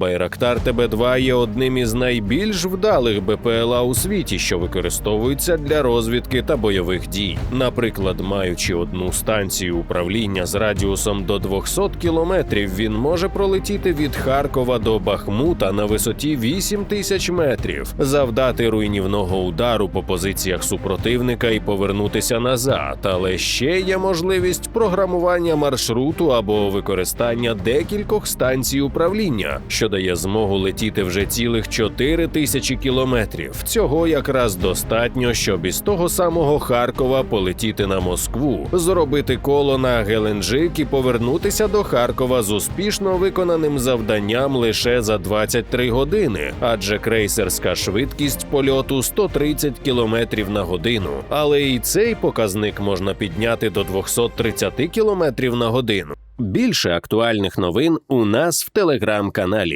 Байрактар ТБ-2 є одним із найбільш вдалих БПЛА у світі, що використовуються для розвідки та бойових дій. Наприклад, маючи одну станцію управління з радіусом до 200 кілометрів, він може пролетіти від Харкова до Бахмута на висоті 8 тисяч метрів, завдати руйнівного удару по позиціях супротивника і повернутися назад. Але ще є можливість програмування маршруту або використання декількох станцій управління, що дає змогу летіти вже цілих 4 тисячі кілометрів. Цього якраз достатньо, щоб із того самого Харкова полетіти на Москву, зробити коло на Геленджик і повернутися до Харкова з успішно виконаним завданням лише за 23 години, адже крейсерська швидкість польоту 130 км на годину. Але і цей показник можна підняти до 230 км на годину. Більше актуальних новин у нас в телеграм-каналі.